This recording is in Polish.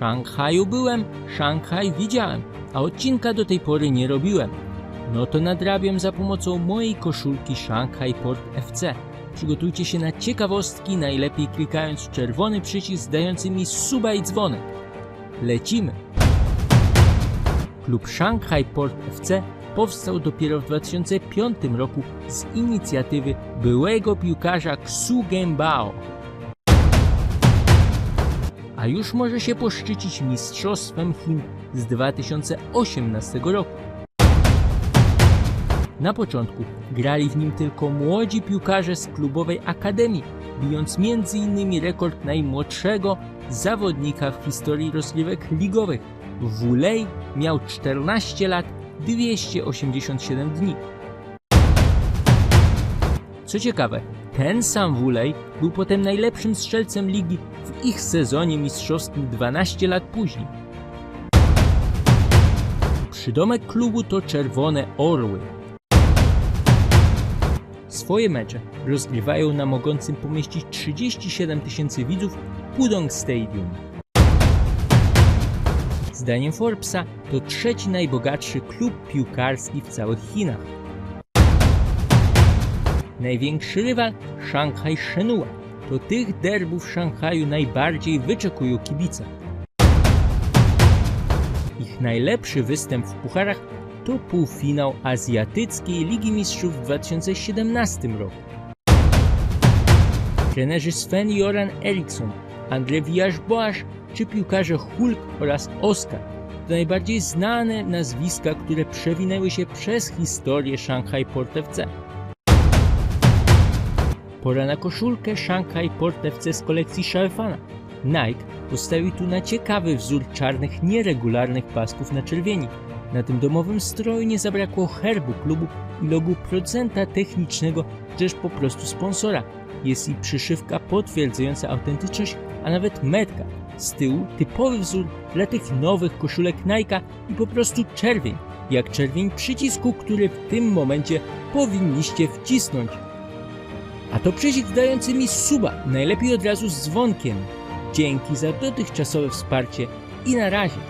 Szanghaju byłem, Szanghaj widziałem, a odcinka do tej pory nie robiłem. No to nadrabiam za pomocą mojej koszulki Shanghai Port FC. Przygotujcie się na ciekawostki, najlepiej klikając czerwony przycisk dający mi suba i dzwonek. Lecimy! Klub Shanghai Port FC powstał dopiero w 2005 roku z inicjatywy byłego piłkarza Xu Genbao. A już może się poszczycić mistrzostwem Chin z 2018 roku. Na początku grali w nim tylko młodzi piłkarze z klubowej akademii, bijąc m.in. rekord najmłodszego zawodnika w historii rozgrywek ligowych. Wulej miał 14 lat 287 dni. Co ciekawe, ten sam Wulej był potem najlepszym strzelcem ligi w ich sezonie mistrzowskim 12 lat później. Przydomek klubu to Czerwone Orły. Swoje mecze rozgrywają na mogącym pomieścić 37 tysięcy widzów Pudong Stadium. Zdaniem Forbesa to trzeci najbogatszy klub piłkarski w całych Chinach. Największy rywal Shanghai Shenhua. To tych derbów w Szanghaju najbardziej wyczekują kibice. Ich najlepszy występ w pucharach to półfinał Azjatyckiej Ligi Mistrzów w 2017 roku. Trenerzy Sven Joran Eriksson, Andrzej Wijasz-Boasz czy piłkarze Hulk oraz Oskar to najbardziej znane nazwiska, które przewinęły się przez historię Shanghai Port FC. Pora na koszulkę Shanghai Port FC z kolekcji Sharfana. Nike postawił tu na ciekawy wzór czarnych, nieregularnych pasków na czerwieni. Na tym domowym stroju nie zabrakło herbu klubu i logu producenta technicznego, też po prostu sponsora. Jest i przyszywka potwierdzająca autentyczność, a nawet metka. Z tyłu typowy wzór dla tych nowych koszulek Nike'a i po prostu czerwień. Jak czerwień przycisku, który w tym momencie powinniście wcisnąć. A to przycisk dający mi suba, najlepiej od razu z dzwonkiem. Dzięki za dotychczasowe wsparcie i na razie.